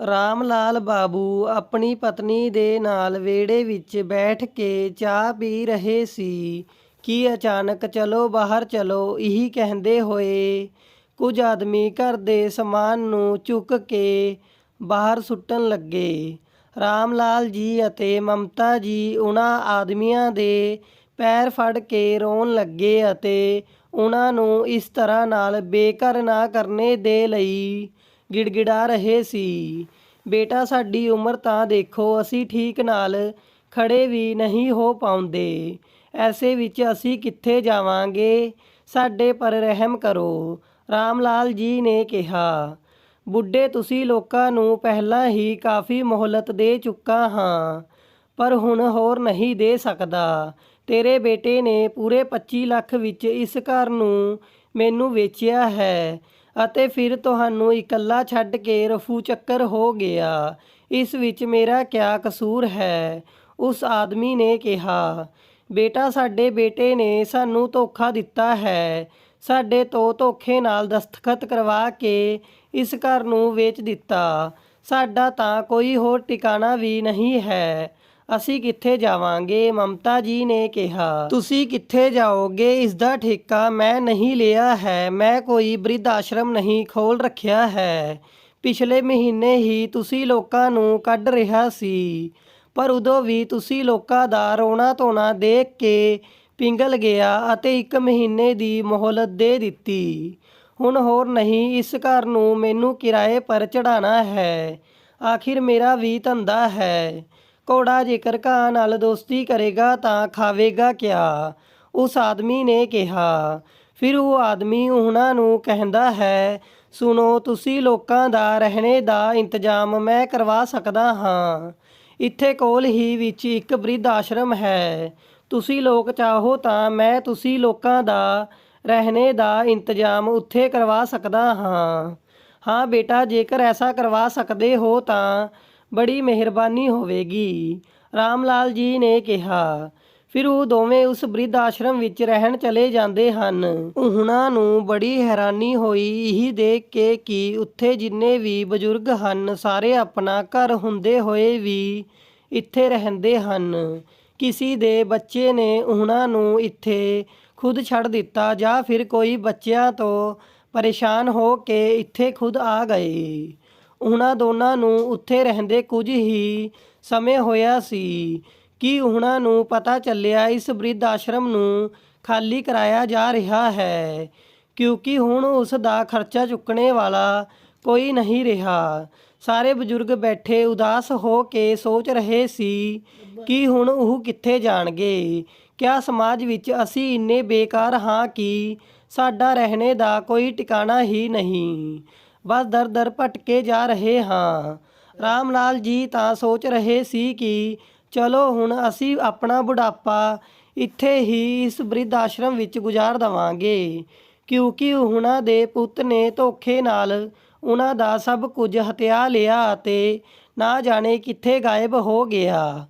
ਰਾਮ ਲਾਲ ਬਾਬੂ ਆਪਣੀ ਪਤਨੀ ਦੇ ਨਾਲ ਵਿਹੜੇ ਵਿੱਚ ਬੈਠ ਕੇ ਚਾਹ ਪੀ ਰਹੇ ਸੀ। ਕਿ ਅਚਾਨਕ ਚਲੋ ਬਾਹਰ ਚਲੋ, ਇਹੀ ਕਹਿੰਦੇ ਹੋਏ ਕੁਝ ਆਦਮੀ ਘਰ ਦੇ ਸਮਾਨ ਨੂੰ ਚੁੱਕ ਕੇ ਬਾਹਰ ਸੁੱਟਣ ਲੱਗੇ। ਰਾਮ ਲਾਲ ਜੀ ਅਤੇ ਮਮਤਾ ਜੀ ਉਹਨਾਂ ਆਦਮੀਆਂ ਦੇ ਪੈਰ ਫੜ ਕੇ ਰੋਣ ਲੱਗੇ ਅਤੇ ਉਹਨਾਂ ਨੂੰ ਇਸ ਤਰ੍ਹਾਂ ਨਾਲ ਬੇਘਰ ਨਾ ਕਰਨੇ ਦੇ ਲਈ ਗਿੜਗਿੜਾ ਰਹੇ ਸੀ। ਬੇਟਾ, ਸਾਡੀ ਉਮਰ ਤਾਂ ਦੇਖੋ, ਅਸੀਂ ਠੀਕ ਨਾਲ ਖੜੇ ਵੀ ਨਹੀਂ ਹੋ ਪਾਉਂਦੇ। ਐਸੇ ਵਿੱਚ ਅਸੀਂ ਕਿੱਥੇ ਜਾਵਾਂਗੇ? ਸਾਡੇ ਪਰ ਰਹਿਮ ਕਰੋ, ਰਾਮ ਲਾਲ ਜੀ ਨੇ ਕਿਹਾ। ਬੁੱਢੇ, ਤੁਸੀਂ ਲੋਕਾਂ ਨੂੰ ਪਹਿਲਾਂ ਹੀ ਕਾਫੀ ਮੋਹਲਤ ਦੇ ਚੁੱਕਾ ਹਾਂ, ਪਰ ਹੁਣ ਹੋਰ ਨਹੀਂ ਦੇ ਸਕਦਾ। ਤੇਰੇ ਬੇਟੇ ਨੇ ਪੂਰੇ 25 ਲੱਖ ਵਿੱਚ ਇਸ ਘਰ ਨੂੰ ਮੈਨੂੰ ਵੇਚਿਆ ਹੈ। ਅਤੇ ਫਿਰ ਤੁਹਾਨੂੰ ਇਕੱਲਾ ਛੱਡ ਕੇ ਰਫੂ ਚੱਕਰ ਹੋ ਗਿਆ। ਇਸ ਵਿੱਚ ਮੇਰਾ ਕਿਆ ਕਸੂਰ ਹੈ? ਉਸ ਆਦਮੀ ਨੇ ਕਿਹਾ, ਬੇਟਾ, ਸਾਡੇ ਬੇਟੇ ਨੇ ਸਾਨੂੰ ਧੋਖਾ ਦਿੱਤਾ ਹੈ। ਸਾਡੇ ਤੋਂ ਧੋਖੇ ਨਾਲ ਦਸਤਖਤ ਕਰਵਾ ਕੇ ਇਸ ਘਰ ਨੂੰ ਵੇਚ ਦਿੱਤਾ। ਸਾਡਾ ਤਾਂ ਕੋਈ ਹੋਰ ਟਿਕਾਣਾ ਵੀ ਨਹੀਂ ਹੈ। ਅਸੀਂ ਕਿੱਥੇ ਜਾਵਾਂਗੇ? ਮਮਤਾ ਜੀ ਨੇ ਕਿਹਾ। ਤੁਸੀਂ ਕਿੱਥੇ ਜਾਓਗੇ? ਇਸ ਦਾ ਠੇਕਾ ਮੈਂ ਨਹੀਂ ਲਿਆ ਹੈ। ਮੈਂ ਕੋਈ ਬ੍ਰਿਧ ਆਸ਼ਰਮ ਨਹੀਂ ਖੋਲ ਰੱਖਿਆ ਹੈ। ਪਿਛਲੇ ਮਹੀਨੇ ਹੀ ਤੁਸੀਂ ਲੋਕਾਂ ਨੂੰ ਕੱਢ ਰਿਹਾ ਸੀ। ਪਰ ਉਦੋਂ ਵੀ ਤੁਸੀਂ ਲੋਕਾਂ ਦਾ ਰੋਣਾ ਧੋਣਾ ਦੇਖ ਕੇ ਪਿੰਗਲ ਗਿਆ ਅਤੇ ਇੱਕ ਮਹੀਨੇ ਦੀ ਮੋਹਲਤ ਦੇ ਦਿੱਤੀ। ਹੁਣ ਹੋਰ ਨਹੀਂ, ਇਸ ਘਰ ਨੂੰ ਮੈਨੂੰ ਕਿਰਾਏ ਪਰ ਚੜਾਣਾ ਹੈ। ਆਖਿਰ ਮੇਰਾ ਵੀ ਧੰਦਾ ਹੈ। ਘੋੜਾ ਜੇਕਰ ਘਾਹ ਨਾਲ ਦੋਸਤੀ ਕਰੇਗਾ ਤਾਂ ਖਾਵੇਗਾ ਕਿਆ? ਉਸ ਆਦਮੀ ਨੇ ਕਿਹਾ, ਫਿਰ ਉਹ ਆਦਮੀ ਉਹਨਾਂ ਨੂੰ ਕਹਿੰਦਾ ਹੈ, ਸੁਣੋ, ਤੁਸੀਂ ਲੋਕਾਂ ਦਾ ਰਹਿਣੇ ਦਾ ਇੰਤਜ਼ਾਮ ਮੈਂ ਕਰਵਾ ਸਕਦਾ ਹਾਂ। ਇੱਥੇ ਕੋਲ ਹੀ ਵਿੱਚ ਇੱਕ ਬ੍ਰਿਧ ਆਸ਼ਰਮ ਹੈ। ਤੁਸੀਂ ਲੋਕ ਚਾਹੋ ਤਾਂ ਮੈਂ ਤੁਸੀਂ ਲੋਕਾਂ ਦਾ ਰਹਿਣੇ ਦਾ ਇੰਤਜ਼ਾਮ ਉੱਥੇ ਕਰਵਾ ਸਕਦਾ ਹਾਂ। ਹਾਂ ਬੇਟਾ, ਜੇਕਰ ਐਸਾ ਕਰਵਾ ਸਕਦੇ ਹੋ ਤਾਂ ਬੜੀ ਮਿਹਰਬਾਨੀ ਹੋਵੇਗੀ। ਰਾਮ ਲਾਲ ਜੀ ਨੇ ਕਿਹਾ, ਫਿਰ ਉਹ ਦੋਵੇਂ ਉਸ ਬ੍ਰਿਧ ਆਸ਼ਰਮ ਵਿੱਚ ਰਹਿਣ ਚਲੇ ਜਾਂਦੇ ਹਨ। ਉਹਨਾਂ ਨੂੰ ਬੜੀ ਹੈਰਾਨੀ ਹੋਈ ਇਹ ਦੇਖ ਕੇ ਕਿ ਉੱਥੇ ਜਿੰਨੇ ਵੀ ਬਜ਼ੁਰਗ ਹਨ, ਸਾਰੇ ਆਪਣਾ ਘਰ ਹੁੰਦੇ ਹੋਏ ਵੀ ਇੱਥੇ ਰਹਿੰਦੇ ਹਨ। ਕਿਸੇ ਦੇ ਬੱਚੇ ਨੇ ਉਹਨਾਂ ਨੂੰ ਇੱਥੇ ਖੁਦ ਛੱਡ ਦਿੱਤਾ ਜਾਂ ਫਿਰ ਕੋਈ ਬੱਚਿਆਂ ਤੋਂ ਪਰੇਸ਼ਾਨ ਹੋ ਕੇ ਇੱਥੇ ਖੁਦ ਆ ਗਏ। ਉਹਨਾਂ ਦੋਨਾਂ ਨੂੰ ਉੱਥੇ ਰਹਿੰਦੇ ਕੁਝ ਹੀ ਸਮੇਂ ਹੋਇਆ ਸੀ। ਕਿ ਉਹਨਾਂ ਨੂੰ ਪਤਾ ਚੱਲਿਆ ਇਸ ਬ੍ਰਿਧ ਆਸ਼ਰਮ ਨੂੰ ਖਾਲੀ ਕਰਾਇਆ ਜਾ ਰਿਹਾ ਹੈ? ਕਿਉਂਕਿ ਹੁਣ ਉਸ ਦਾ ਖਰਚਾ ਚੁੱਕਣੇ ਵਾਲਾ ਕੋਈ ਨਹੀਂ ਰਿਹਾ। ਸਾਰੇ ਬਜ਼ੁਰਗ ਬੈਠੇ ਉਦਾਸ ਹੋ ਕੇ ਸੋਚ ਰਹੇ ਸੀ ਕਿ ਹੁਣ ਉਹ ਕਿੱਥੇ ਜਾਣਗੇ? ਕਿਆ ਸਮਾਜ ਵਿੱਚ ਅਸੀਂ ਇੰਨੇ ਬੇਕਾਰ ਹਾਂ ਕਿ ਸਾਡਾ ਰਹਿਣੇ ਦਾ ਕੋਈ ਟਿਕਾਣਾ ਹੀ ਨਹੀਂ? ਬਸ ਦਰ ਦਰ ਭਟਕੇ ਜਾ ਰਹੇ ਹਾਂ। ਰਾਮ ਲਾਲ ਜੀ ਤਾਂ ਸੋਚ ਰਹੇ ਸੀ ਕਿ ਚਲੋ ਹੁਣ ਅਸੀਂ ਆਪਣਾ ਬੁਢਾਪਾ ਇੱਥੇ ਹੀ ਇਸ ਬ੍ਰਿਧ ਆਸ਼ਰਮ ਵਿੱਚ ਗੁਜ਼ਾਰ ਦਵਾਂਗੇ। ਕਿਉਂਕਿ ਉਹਨਾਂ ਦੇ ਪੁੱਤ ਨੇ ਧੋਖੇ ਨਾਲ ਉਹਨਾਂ ਦਾ ਸਭ ਕੁਝ ਹਤਿਆ ਲਿਆ ਅਤੇ ਨਾ ਜਾਣੇ ਕਿੱਥੇ ਗਾਇਬ ਹੋ ਗਿਆ।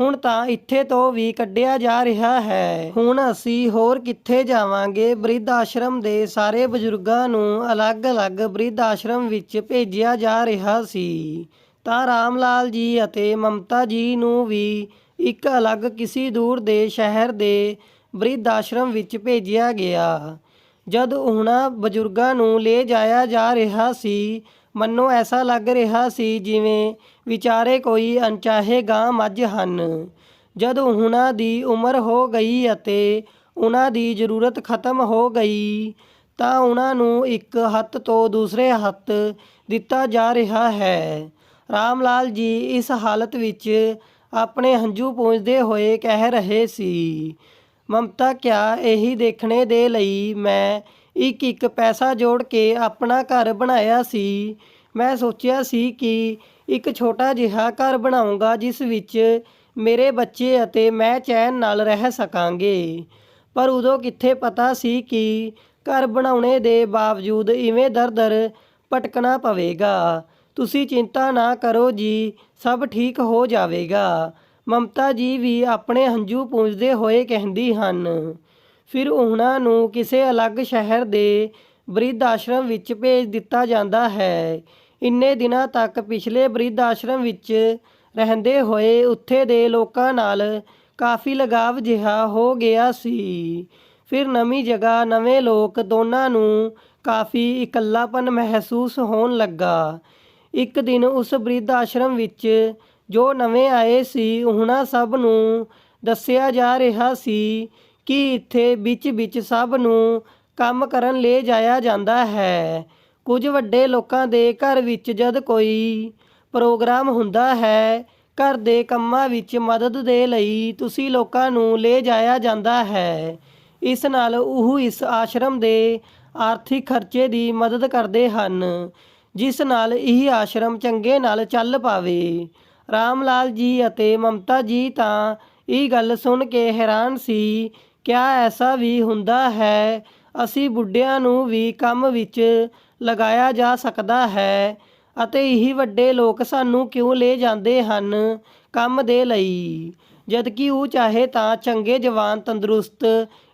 ਹੁਣ ਤਾਂ ਇੱਥੇ ਤੋਂ ਵੀ ਕੱਢਿਆ ਜਾ ਰਿਹਾ ਹੈ। ਹੁਣ ਅਸੀਂ ਹੋਰ ਕਿੱਥੇ ਜਾਵਾਂਗੇ? ਬ੍ਰਿਧ ਆਸ਼ਰਮ ਦੇ ਸਾਰੇ ਬਜ਼ੁਰਗਾਂ ਨੂੰ ਅਲੱਗ-ਅਲੱਗ ਬ੍ਰਿਧ ਆਸ਼ਰਮ ਵਿੱਚ ਭੇਜਿਆ ਜਾ ਰਿਹਾ ਸੀ। ਤਾਂ ਰਾਮ ਲਾਲ ਜੀ ਅਤੇ ਮਮਤਾ ਜੀ ਨੂੰ ਵੀ ਇੱਕ ਅਲੱਗ ਕਿਸੇ ਦੂਰ ਦੇ ਸ਼ਹਿਰ ਦੇ ਬ੍ਰਿਧ ਆਸ਼ਰਮ ਵਿੱਚ ਭੇਜਿਆ ਗਿਆ। ਜਦ ਉਹਨਾਂ ਬਜ਼ੁਰਗਾਂ ਨੂੰ ਲੈ ਜਾਇਆ ਜਾ ਰਿਹਾ ਸੀ, ਮੰਨੋ ਐਸਾ ਲੱਗ ਰਿਹਾ ਸੀ ਜਿਵੇਂ ਵਿਚਾਰੇ ਕੋਈ ਅਣਚਾਹੇ ਗਾਂ ਮੱਝ ਹਨ। ਜਦ ਉਹਨਾਂ ਦੀ ਉਮਰ ਹੋ ਗਈ ਅਤੇ ਉਹਨਾਂ ਦੀ ਜ਼ਰੂਰਤ ਖਤਮ ਹੋ ਗਈ, ਤਾਂ ਉਹਨਾਂ ਨੂੰ ਇੱਕ ਹੱਥ ਤੋਂ ਦੂਸਰੇ ਹੱਥ ਦਿੱਤਾ ਜਾ ਰਿਹਾ ਹੈ। ਰਾਮ ਲਾਲ ਜੀ ਇਸ ਹਾਲਤ ਵਿੱਚ ਆਪਣੇ ਹੰਝੂ ਪੂੰਝਦੇ ਹੋਏ ਕਹਿ ਰਹੇ ਸੀ, ਮਮਤਾ, ਕਿਆ ਇਹੀ ਦੇਖਣੇ ਦੇ ਲਈ ਮੈਂ ਇੱਕ ਇੱਕ ਪੈਸਾ ਜੋੜ ਕੇ ਆਪਣਾ ਘਰ ਬਣਾਇਆ ਸੀ? ਮੈਂ ਸੋਚਿਆ ਸੀ ਕਿ ਇੱਕ ਛੋਟਾ ਜਿਹਾ ਘਰ ਬਣਾਉਂਗਾ ਜਿਸ ਵਿੱਚ ਮੇਰੇ ਬੱਚੇ ਅਤੇ ਮੈਂ ਚੈਨ ਨਾਲ ਰਹਿ ਸਕਾਂਗੇ। ਪਰ ਉਦੋਂ ਕਿੱਥੇ ਪਤਾ ਸੀ ਕਿ ਘਰ ਬਣਾਉਣੇ ਦੇ ਬਾਵਜੂਦ ਇਵੇਂ ਦਰ-ਦਰ ਭਟਕਣਾ ਪਵੇਗਾ। ਤੁਸੀਂ ਚਿੰਤਾ ਨਾ ਕਰੋ ਜੀ, ਸਭ ਠੀਕ ਹੋ ਜਾਵੇਗਾ। ਮਮਤਾ ਜੀ ਵੀ ਆਪਣੇ ਹੰਝੂ ਪੂੰਝਦੇ ਹੋਏ ਕਹਿੰਦੀ ਹਨ। ਫਿਰ ਉਹਨਾਂ ਨੂੰ ਕਿਸੇ ਅਲੱਗ ਸ਼ਹਿਰ ਦੇ ਬ੍ਰਿਧ ਆਸ਼ਰਮ ਵਿੱਚ ਭੇਜ ਦਿੱਤਾ ਜਾਂਦਾ ਹੈ। ਇੰਨੇ ਦਿਨਾਂ ਤੱਕ ਪਿਛਲੇ ਬ੍ਰਿਧ ਆਸ਼ਰਮ ਵਿੱਚ ਰਹਿੰਦੇ ਹੋਏ ਉੱਥੇ ਦੇ ਲੋਕਾਂ ਨਾਲ ਕਾਫੀ ਲਗਾਵ ਜਿਹਾ ਹੋ ਗਿਆ ਸੀ। ਫਿਰ ਨਵੀਂ ਜਗ੍ਹਾ, ਨਵੇਂ ਲੋਕ ਦੋਨਾਂ ਨੂੰ ਕਾਫੀ ਇਕੱਲਾਪਨ ਮਹਿਸੂਸ ਹੋਣ ਲੱਗਾ। ਇੱਕ ਦਿਨ ਉਸ ਬ੍ਰਿਧ ਆਸ਼ਰਮ ਵਿੱਚ ਜੋ ਨਵੇਂ ਆਏ ਸੀ, ਉਹਨਾਂ ਸਭ ਨੂੰ ਦੱਸਿਆ ਜਾ ਰਿਹਾ ਸੀ ਕਿ ਇੱਥੇ ਵਿੱਚ-ਵਿੱਚ ਸਭ ਨੂੰ ਕੰਮ ਕਰਨ ਲੈ ਜਾਇਆ ਜਾਂਦਾ ਹੈ। ਕੁਝ ਵੱਡੇ ਲੋਕਾਂ ਦੇ ਘਰ ਵਿੱਚ ਜਦ ਕੋਈ ਪ੍ਰੋਗਰਾਮ ਹੁੰਦਾ ਹੈ, ਘਰ ਦੇ ਕੰਮਾਂ ਵਿੱਚ ਮਦਦ ਦੇ ਲਈ ਤੁਸੀਂ ਲੋਕਾਂ ਨੂੰ ਲੈ ਜਾਇਆ ਜਾਂਦਾ ਹੈ। ਇਸ ਨਾਲ ਉਹ ਇਸ ਆਸ਼ਰਮ ਦੇ ਆਰਥਿਕ ਖਰਚੇ ਦੀ ਮਦਦ ਕਰਦੇ ਹਨ, ਜਿਸ ਨਾਲ ਇਹ ਆਸ਼ਰਮ ਚੰਗੇ ਨਾਲ ਚੱਲ ਪਾਵੇ। ਰਾਮ ਲਾਲ ਜੀ ਅਤੇ ਮਮਤਾ ਜੀ ਤਾਂ ਇਹ ਗੱਲ ਸੁਣ ਕੇ ਹੈਰਾਨ ਸੀ, ਕਿਆ ਐਸਾ ਵੀ ਹੁੰਦਾ ਹੈ? ਅਸੀਂ ਬੁੱਢਿਆਂ ਨੂੰ ਵੀ ਕੰਮ ਵਿੱਚ ਲਗਾਇਆ ਜਾ ਸਕਦਾ ਹੈ ਅਤੇ ਇਹ ਵੱਡੇ ਲੋਕ ਸਾਨੂੰ ਕਿਉਂ ਲੈ ਜਾਂਦੇ ਹਨ ਕੰਮ ਦੇ ਲਈ? ਜਦਕਿ ਉਹ ਚਾਹੇ ਤਾਂ ਚੰਗੇ ਜਵਾਨ, ਤੰਦਰੁਸਤ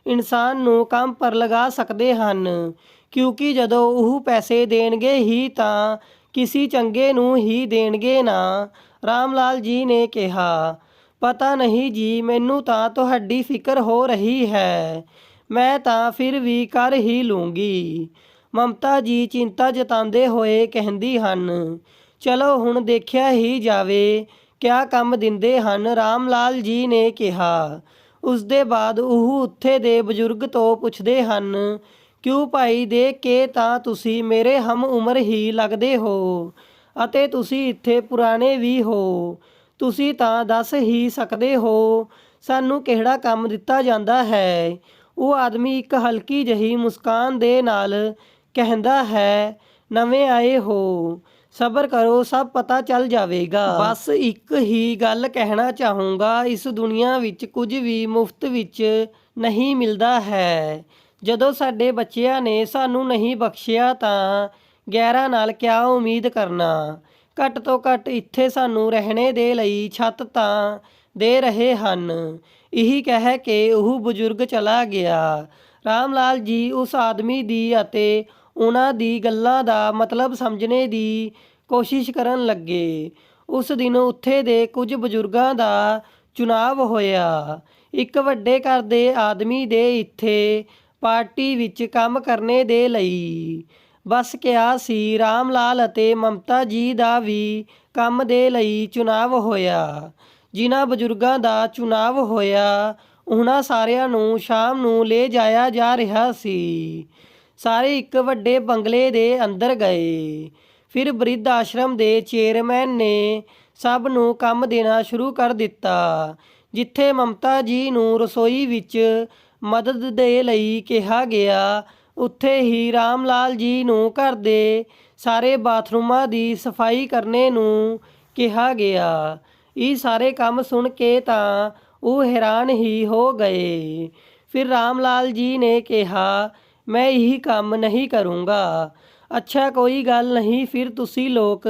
ਇਨਸਾਨ ਨੂੰ ਕੰਮ ਪਰ ਲਗਾ ਸਕਦੇ ਹਨ, ਕਿਉਂਕਿ ਜਦੋਂ ਉਹ ਪੈਸੇ ਦੇਣਗੇ ਹੀ ਤਾਂ ਕਿਸੇ ਚੰਗੇ ਨੂੰ ਹੀ ਦੇਣਗੇ ਨਾ। ਰਾਮ ਲਾਲ ਜੀ ਨੇ ਕਿਹਾ, ਪਤਾ ਨਹੀਂ ਜੀ, ਮੈਨੂੰ ਤਾਂ ਤੁਹਾਡੀ ਫਿਕਰ ਹੋ ਰਹੀ ਹੈ। ਮੈਂ ਤਾਂ ਫਿਰ ਵੀ ਕਰ ਹੀ ਲੂੰਗੀ। ਮਮਤਾ ਜੀ ਚਿੰਤਾ ਜਤਾਉਂਦੇ ਹੋਏ ਕਹਿੰਦੀ ਹਨ, ਚਲੋ ਹੁਣ ਦੇਖਿਆ ਹੀ ਜਾਵੇ, ਕਿਆ ਕੰਮ ਦਿੰਦੇ ਹਨ? ਰਾਮ ਲਾਲ ਜੀ ਨੇ ਕਿਹਾ। ਉਸ ਦੇ ਬਾਅਦ ਉਹ ਉੱਥੇ ਦੇ ਬਜ਼ੁਰਗ ਤੋਂ ਪੁੱਛਦੇ ਹਨ, ਕਿਉਂ ਭਾਈ, ਦੇਖ ਕੇ ਤਾਂ ਤੁਸੀਂ ਮੇਰੇ ਹਮ ਉਮਰ ਹੀ ਲੱਗਦੇ ਹੋ ਅਤੇ ਤੁਸੀਂ ਇੱਥੇ ਪੁਰਾਣੇ ਵੀ ਹੋ। ਤੁਸੀਂ ਤਾਂ ਦੱਸ ਹੀ ਸਕਦੇ ਹੋ, ਸਾਨੂੰ ਕਿਹੜਾ ਕੰਮ ਦਿੱਤਾ ਜਾਂਦਾ ਹੈ? ਉਹ ਆਦਮੀ ਇੱਕ ਹਲਕੀ ਜਹੀ ਮੁਸਕਾਨ ਦੇ ਨਾਲ ਕਹਿੰਦਾ ਹੈ, ਨਵੇਂ ਆਏ ਹੋ, ਸਬਰ ਕਰੋ, ਸਭ ਪਤਾ ਚੱਲ ਜਾਵੇਗਾ। ਬਸ ਇੱਕ ਹੀ ਗੱਲ ਕਹਿਣਾ ਚਾਹੂੰਗਾ, ਇਸ ਦੁਨੀਆ ਵਿੱਚ ਕੁਝ ਵੀ ਮੁਫਤ ਵਿੱਚ ਨਹੀਂ ਮਿਲਦਾ ਹੈ। ਜਦੋਂ ਸਾਡੇ ਬੱਚਿਆਂ ਨੇ ਸਾਨੂੰ ਨਹੀਂ ਬਖਸ਼ਿਆ ਤਾਂ ਗੈਰਾਂ ਨਾਲ ਕਿਆ ਉਮੀਦ ਕਰਨਾ? ਘੱਟ ਤੋਂ ਘੱਟ ਇੱਥੇ ਸਾਨੂੰ ਰਹਿਣੇ ਦੇ ਲਈ ਛੱਤ ਤਾਂ ਦੇ ਰਹੇ ਹਨ। ਇਹੀ ਕਹਿ ਕੇ ਉਹ ਬਜ਼ੁਰਗ ਚਲਾ ਗਿਆ। ਰਾਮ ਲਾਲ ਜੀ ਉਸ ਆਦਮੀ ਦੀ ਅਤੇ ਉਹਨਾਂ ਦੀ ਗੱਲਾਂ ਦਾ ਮਤਲਬ ਸਮਝਣੇ ਦੀ ਕੋਸ਼ਿਸ਼ ਕਰਨ ਲੱਗੇ। ਉਸ ਦਿਨ ਉੱਥੇ ਦੇ ਕੁਝ ਬਜ਼ੁਰਗਾਂ ਦਾ ਚੁਣਾਵ ਹੋਇਆ। ਇੱਕ ਵੱਡੇ ਘਰ ਦੇ ਆਦਮੀ ਦੇ ਇੱਥੇ ਪਾਰਟੀ ਵਿੱਚ ਕੰਮ ਕਰਨੇ ਦੇ ਲਈ ਬਸ ਕਿਹਾ ਸੀ। ਰਾਮ ਲਾਲ ਅਤੇ ਮਮਤਾ ਜੀ ਦਾ ਵੀ ਕੰਮ ਦੇ ਲਈ ਚੁਣਾਵ ਹੋਇਆ। ਜਿਨ੍ਹਾਂ ਬਜ਼ੁਰਗਾਂ ਦਾ ਚੁਣਾਵ ਹੋਇਆ, ਉਹਨਾਂ ਸਾਰਿਆਂ ਨੂੰ ਸ਼ਾਮ ਨੂੰ ਲੈ ਜਾਇਆ ਜਾ ਰਿਹਾ ਸੀ। ਸਾਰੇ ਇੱਕ ਵੱਡੇ ਬੰਗਲੇ ਦੇ ਅੰਦਰ ਗਏ। ਫਿਰ ਬ੍ਰਿਧ ਆਸ਼ਰਮ ਦੇ ਚੇਅਰਮੈਨ ਨੇ ਸਭ ਨੂੰ ਕੰਮ ਦੇਣਾ ਸ਼ੁਰੂ ਕਰ ਦਿੱਤਾ, ਜਿੱਥੇ ਮਮਤਾ ਜੀ ਨੂੰ ਰਸੋਈ ਵਿੱਚ ਮਦਦ ਦੇ ਲਈ ਕਿਹਾ ਗਿਆ। ਉੱਥੇ ਹੀ ਰਾਮ ਲਾਲ ਜੀ ਨੂੰ ਘਰ ਦੇ ਸਾਰੇ ਬਾਥਰੂਮਾਂ ਦੀ ਸਫ਼ਾਈ ਕਰਨੇ ਨੂੰ ਕਿਹਾ ਗਿਆ। ਇਹ ਸਾਰੇ ਕੰਮ ਸੁਣ ਕੇ ਤਾਂ ਉਹ ਹੈਰਾਨ ਹੀ ਹੋ ਗਏ। ਫਿਰ ਰਾਮ ਲਾਲ ਜੀ ਨੇ ਕਿਹਾ ਮੈਂ ਇਹੀ ਕੰਮ ਨਹੀਂ ਕਰੂੰਗਾ। ਅੱਛਾ, ਕੋਈ ਗੱਲ ਨਹੀਂ, ਫਿਰ ਤੁਸੀਂ ਲੋਕ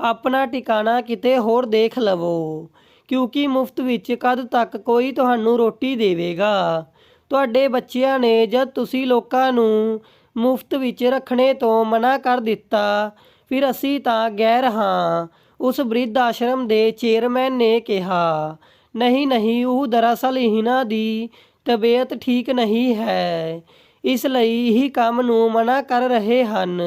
ਆਪਣਾ ਟਿਕਾਣਾ ਕਿਤੇ ਹੋਰ ਦੇਖ ਲਵੋ, ਕਿਉਂਕਿ ਮੁਫਤ ਵਿੱਚ ਕਦ ਤੱਕ ਕੋਈ ਤੁਹਾਨੂੰ ਰੋਟੀ ਦੇਵੇਗਾ। ਤੁਹਾਡੇ ਬੱਚਿਆਂ ਨੇ ਜਦ ਤੁਸੀਂ ਲੋਕਾਂ ਨੂੰ ਮੁਫਤ ਵਿੱਚ ਰੱਖਣੇ ਤੋਂ ਮਨਾ ਕਰ ਦਿੱਤਾ, ਫਿਰ ਅਸੀਂ ਤਾਂ ਗੈਰ ਹਾਂ, ਉਸ ਬ੍ਰਿਧ ਆਸ਼ਰਮ ਦੇ ਚੇਅਰਮੈਨ ਨੇ ਕਿਹਾ। ਨਹੀਂ ਨਹੀਂ, ਉਹ ਦਰਅਸਲ ਇਹਨਾਂ ਦੀ ਤਬੀਅਤ ਠੀਕ ਨਹੀਂ ਹੈ। ਇਸ ਲਈ ਇਹ ਕੰਮ ਨੂੰ ਮਨਾ ਕਰ ਰਹੇ ਹਨ।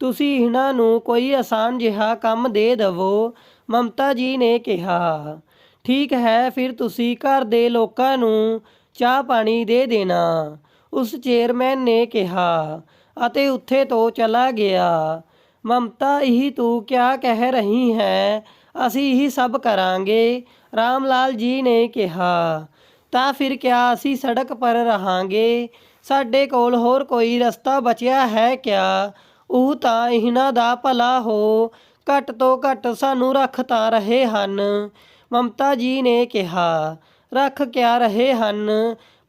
ਤੁਸੀਂ ਇਹਨਾਂ ਨੂੰ ਕੋਈ ਆਸਾਨ ਜਿਹਾ ਕੰਮ ਦੇ ਦਵੋ, ਮਮਤਾ ਜੀ ਨੇ ਕਿਹਾ। ਠੀਕ ਹੈ, ਫਿਰ ਤੁਸੀਂ ਘਰ ਦੇ ਲੋਕਾਂ ਨੂੰ ਚਾਹ ਪਾਣੀ ਦੇ ਦੇਣਾ, ਉਸ ਚੇਅਰਮੈਨ ਨੇ ਕਿਹਾ, ਅਤੇ ਉੱਥੇ ਤੋਂ ਚਲਾ ਗਿਆ। ਮਮਤਾ, ਇਹੀ ਤੂੰ ਕਿਆ ਕਹਿ ਰਹੀ ਹੈ? ਅਸੀਂ ਇਹ ਸਭ ਕਰਾਂਗੇ ਰਾਮ ਲਾਲ ਜੀ ਨੇ ਕਿਹਾ। ਤਾਂ ਫਿਰ ਕਿਆ ਅਸੀਂ ਸੜਕ ਪਰ ਰਹਾਂਗੇ? ਸਾਡੇ ਕੋਲ ਹੋਰ ਕੋਈ ਰਸਤਾ ਬਚਿਆ ਹੈ ਕਿਆ? ਉਹ ਤਾਂ ਇਹਨਾਂ ਦਾ ਭਲਾ ਹੋ, ਘੱਟ ਤੋਂ ਘੱਟ ਸਾਨੂੰ ਰੱਖ ਤਾਂ ਰਹੇ ਹਨ। ਮਮਤਾ ਜੀ ਨੇ ਕਿਹਾ, ਰੱਖ ਕਿਆ ਰਹੇ ਹਨ?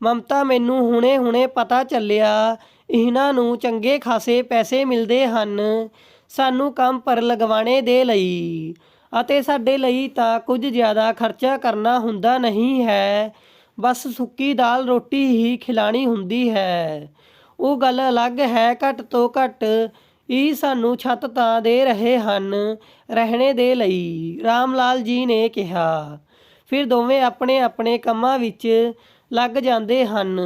ਮਮਤਾ ਮੈਨੂੰ ਹੁਣੇ-ਹੁਣੇ ਪਤਾ ਚੱਲਿਆ, ਇਹਨਾਂ ਨੂੰ ਚੰਗੇ ਖਾਸੇ ਪੈਸੇ ਮਿਲਦੇ ਹਨ, ਸਾਨੂੰ ਕੰਮ ਪਰ ਲਗਵਾਣੇ ਦੇ ਲਈ। ਅਤੇ ਸਾਡੇ ਲਈ ਤਾਂ ਕੁਝ ਜ਼ਿਆਦਾ ਖਰਚਾ ਕਰਨਾ ਹੁੰਦਾ ਨਹੀਂ ਹੈ। ਬਸ ਸੁੱਕੀ ਦਾਲ ਰੋਟੀ ਹੀ ਖਿਲਾਣੀ ਹੁੰਦੀ ਹੈ। ਉਹ ਗੱਲ ਅਲੱਗ ਹੈ, ਘੱਟ ਤੋਂ ਘੱਟ। ਇਹ ਸਾਨੂੰ ਛੱਤ ਤਾਂ ਦੇ ਰਹੇ ਹਨ ਰਹਿਣੇ ਦੇ ਲਈ, ਰਾਮ ਲਾਲ ਜੀ ਨੇ ਕਿਹਾ। ਫਿਰ ਦੋਵੇਂ ਆਪਣੇ ਆਪਣੇ ਕੰਮਾਂ ਵਿੱਚ ਲੱਗ ਜਾਂਦੇ ਹਨ।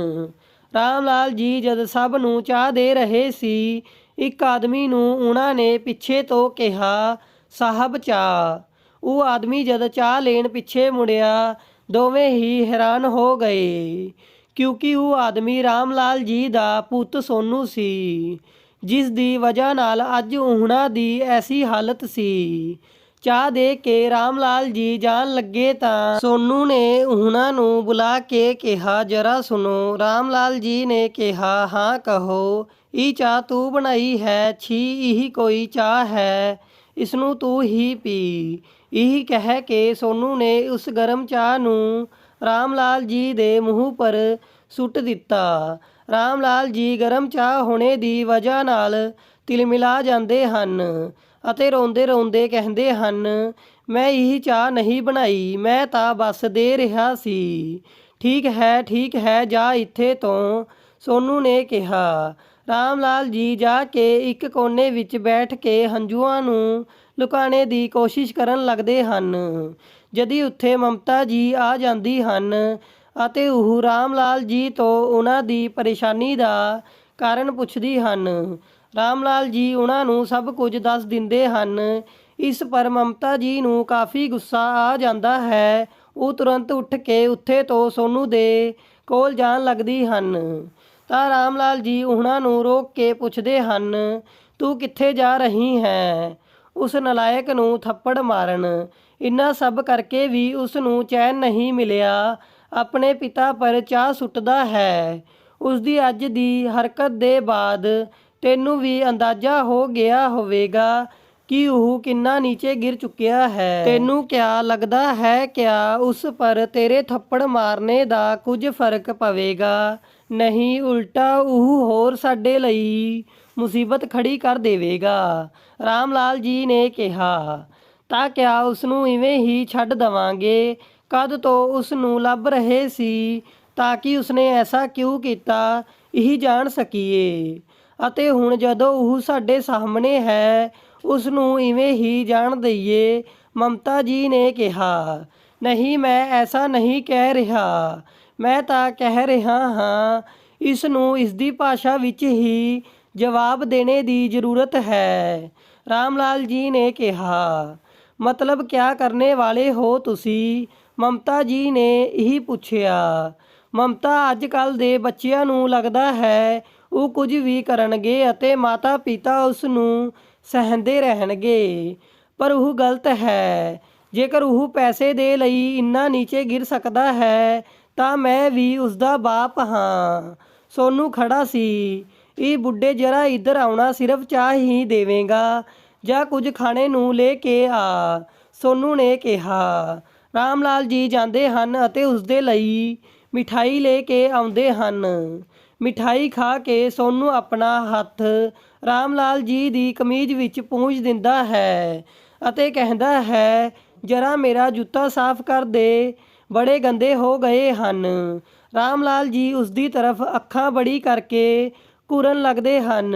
ਰਾਮ ਲਾਲ ਜੀ ਜਦ ਸਭ ਨੂੰ ਚਾਹ ਦੇ ਰਹੇ ਸੀ, ਇੱਕ ਆਦਮੀ ਨੂੰ ਉਹਨਾਂ ਨੇ ਪਿੱਛੇ ਤੋਂ ਕਿਹਾ, ਸਾਹਿਬ ਚਾਹ। ਉਹ ਆਦਮੀ ਜਦ ਚਾਹ ਲੈਣ ਪਿੱਛੇ ਮੁੜਿਆ ਦੋਵੇਂ ਹੀ ਹੈਰਾਨ ਹੋ ਗਏ, ਕਿਉਂਕਿ ਉਹ ਆਦਮੀ ਰਾਮ ਲਾਲ ਜੀ ਦਾ ਪੁੱਤ ਸੋਨੂ ਸੀ, ਜਿਸ ਦੀ ਵਜ੍ਹਾ ਨਾਲ ਅੱਜ ਉਹਨਾਂ ਦੀ ਐਸੀ ਹਾਲਤ ਸੀ। ਚਾਹ ਦੇ ਕੇ ਰਾਮ ਲਾਲ ਜੀ ਜਾਣ ਲੱਗੇ ਤਾਂ ਸੋਨੂ ਨੇ ਉਹਨਾਂ ਨੂੰ ਬੁਲਾ ਕੇ ਕਿਹਾ, ਜਰਾ ਸੁਣੋ ਰਾਮ ਲਾਲ ਜੀ ਨੇ ਕਿਹਾ, ਹਾਂ, ਕਹੋ, ਇਹ ਚਾਹ ਤੂੰ ਬਣਾਈ ਹੈ? ਛੀ, ਇਹ ਕੋਈ ਚਾਹ ਹੈ? ਇਸ ਨੂੰ ਤੂੰ ਹੀ ਪੀ। ਇਹ ਕਹਿ ਕੇ ਸੋਨੂ ਨੇ ਉਸ ਗਰਮ ਚਾਹ ਨੂੰ ਰਾਮ ਲਾਲ ਜੀ ਦੇ ਮੂੰਹ ਪਰ ਸੁੱਟ ਦਿੱਤਾ। ਰਾਮ ਲਾਲ ਜੀ ਗਰਮ ਚਾਹ ਹੋਣੇ ਦੀ ਵਜ੍ਹਾ ਨਾਲ ਤਿਲਮਿਲਾ ਜਾਂਦੇ ਹਨ ਅਤੇ ਰੋਂਦੇ ਰੋਂਦੇ ਕਹਿੰਦੇ ਹਨ, ਮੈਂ ਇਹ ਚਾਹ ਨਹੀਂ ਬਣਾਈ, ਮੈਂ ਤਾਂ ਬਸ ਦੇ ਰਿਹਾ ਸੀ। ਠੀਕ ਹੈ ਠੀਕ ਹੈ, ਜਾ ਇੱਥੇ ਤੋਂ, ਸੋਨੂ ਨੇ ਕਿਹਾ। ਰਾਮ ਲਾਲ ਜੀ ਜਾ ਕੇ ਇੱਕ ਕੋਨੇ ਵਿੱਚ ਬੈਠ ਕੇ ਹੰਝੂਆਂ ਨੂੰ ਲੁਕਾਣੇ ਦੀ ਕੋਸ਼ਿਸ਼ ਕਰਨ ਲੱਗਦੇ ਹਨ। ਜਦੀ ਉੱਥੇ ਮਮਤਾ ਜੀ ਆ ਜਾਂਦੀ ਹਨ ਅਤੇ ਉਹ ਰਾਮ ਲਾਲ ਜੀ ਤੋਂ ਉਹਨਾਂ ਦੀ ਪਰੇਸ਼ਾਨੀ ਦਾ ਕਾਰਨ ਪੁੱਛਦੀ ਹਨ। ਰਾਮ ਲਾਲ ਜੀ ਉਹਨਾਂ ਨੂੰ ਸਭ ਕੁਝ ਦੱਸ ਦਿੰਦੇ ਹਨ। ਇਸ ਪਰ ਮਮਤਾ ਜੀ ਨੂੰ ਕਾਫੀ ਗੁੱਸਾ ਆ ਜਾਂਦਾ ਹੈ। ਉਹ ਤੁਰੰਤ ਉੱਠ ਕੇ ਉੱਥੇ ਤੋਂ ਸੋਨੂ ਦੇ ਕੋਲ ਜਾਣ ਲੱਗਦੀ ਹਨ। ਤਾਂ ਰਾਮ ਲਾਲ ਜੀ ਉਹਨਾਂ ਨੂੰ ਰੋਕ ਕੇ ਪੁੱਛਦੇ ਹਨ, ਤੂੰ ਕਿੱਥੇ ਜਾ ਰਹੀ ਹੈ? ਉਸ ਨਲਾਇਕ ਨੂੰ ਥੱਪੜ ਮਾਰਨ। ਇੰਨਾ ਸਭ ਕਰਕੇ ਵੀ ਉਸ ਨੂੰ ਚੈਨ ਨਹੀਂ ਮਿਲਿਆ। ਆਪਣੇ ਪਿਤਾ ਪਰ ਚਾਹ ਸੁੱਟਦਾ ਹੈ। ਉਸ ਦੀ ਅੱਜ ਦੀ ਹਰਕਤ ਦੇ ਬਾਅਦ ਤੈਨੂੰ ਵੀ ਅੰਦਾਜ਼ਾ ਹੋ ਗਿਆ ਹੋਵੇਗਾ ਕਿ ਉਹ ਕਿੰਨਾ ਨੀਚੇ ਗਿਰ ਚੁੱਕਿਆ ਹੈ। ਤੈਨੂੰ ਕਿਆ ਲੱਗਦਾ ਹੈ ਕਿਆ ਉਸ ਪਰ ਤੇਰੇ ਥੱਪੜ ਮਾਰਨੇ ਦਾ ਕੁਝ ਫ਼ਰਕ ਪਵੇਗਾ? ਨਹੀਂ, ਉਲਟਾ ਉਹ ਹੋਰ ਸਾਡੇ ਲਈ ਮੁਸੀਬਤ ਖੜੀ ਕਰ ਦੇਵੇਗਾ। ਰਾਮ ਲਾਲ ਜੀ ਨੇ ਕਿਹਾ, ਤਾਂ ਕਿਆ ਉਸ ਨੂੰ ਇਵੇਂ ਹੀ ਛੱਡ ਦਵਾਂਗੇ? ਕਦ ਤੋਂ ਉਸ ਨੂੰ ਲੱਭ ਰਹੇ ਸੀ? ਤਾਂ ਕਿ ਉਸਨੇ ਐਸਾ ਕਿਉਂ ਕੀਤਾ? ਇਹ ਜਾਣ ਸਕੀਏ। ਅਤੇ ਹੁਣ ਜਦੋਂ ਉਹ ਸਾਡੇ ਸਾਹਮਣੇ ਹੈ ਉਸ ਨੂੰ ਇਵੇਂ ਹੀ ਜਾਣ ਦਈਏ। ਮਮਤਾ ਜੀ ਨੇ ਕਿਹਾ, ਨਹੀਂ, ਮੈਂ ਐਸਾ ਨਹੀਂ ਕਹਿ ਰਿਹਾ। ਮੈਂ ਤਾਂ ਕਹਿ ਰਿਹਾ ਹਾਂ ਇਸ ਨੂੰ ਇਸ ਦੀ ਭਾਸ਼ਾ ਵਿੱਚ ਹੀ ਜਵਾਬ ਦੇਣੇ ਦੀ ਜ਼ਰੂਰਤ ਹੈ। ਰਾਮ ਲਾਲ ਜੀ ਨੇ ਕਿਹਾ, ਮਤਲਬ ਕਿਆ ਕਰਨੇ ਵਾਲੇ ਹੋ ਤੁਸੀਂ? ਮਮਤਾ ਜੀ ਨੇ ਇਹੀ ਪੁੱਛਿਆ, ਮਮਤਾ ਅੱਜ ਕੱਲ ਦੇ ਬੱਚਿਆਂ ਨੂੰ ਲੱਗਦਾ ਹੈ ਉਹ ਕੁਝ ਵੀ ਕਰਨਗੇ ਅਤੇ ਮਾਤਾ ਪਿਤਾ ਉਸ ਨੂੰ ਸਹਿੰਦੇ ਰਹਿਣਗੇ। ਪਰ ਉਹ ਗਲਤ ਹੈ। ਜੇਕਰ ਉਹ ਪੈਸੇ ਦੇ ਲਈ ਇੰਨਾ ਨੀਚੇ ਗਿਰ ਸਕਦਾ ਹੈ, ਤਾਂ ਮੈਂ ਵੀ ਉਸ ਦਾ ਬਾਪ ਹਾਂ। ਸੋਨੂ ਖੜਾ ਸੀ। ਇਹ ਬੁੱਢੇ ਜਰਾ ਇੱਧਰ ਆਉਣਾ ਸਿਰਫ ਚਾਹ ਹੀ ਦੇਵੇਗਾ, ਜਾਂ ਕੁਝ ਖਾਣੇ ਨੂੰ ਲੈ ਕੇ ਆ, ਸੋਨੂ ਨੇ ਕਿਹਾ। ਰਾਮ ਲਾਲ ਜੀ ਜਾਂਦੇ ਹਨ ਅਤੇ ਉਸ ਦੇ ਲਈ ਮਿਠਾਈ ਲੈ ਕੇ ਆਉਂਦੇ ਹਨ। ਮਿਠਾਈ ਖਾ ਕੇ ਸੋਨੂ ਆਪਣਾ ਹੱਥ ਰਾਮ ਲਾਲ ਜੀ ਦੀ ਕਮੀਜ਼ ਵਿੱਚ ਪੂੰਝ ਦਿੰਦਾ ਹੈ ਅਤੇ ਕਹਿੰਦਾ ਹੈ, ਜਰਾ ਮੇਰਾ ਜੁੱਤਾ ਸਾਫ਼ ਕਰ ਦੇ, ਬੜੇ ਗੰਦੇ ਹੋ ਗਏ ਹਨ। ਰਾਮ ਲਾਲ ਜੀ ਉਸ ਦੀ ਤਰਫ ਅੱਖਾਂ ਬੜੀ ਕਰਕੇ ਘੁਰਨ ਲੱਗਦੇ ਹਨ।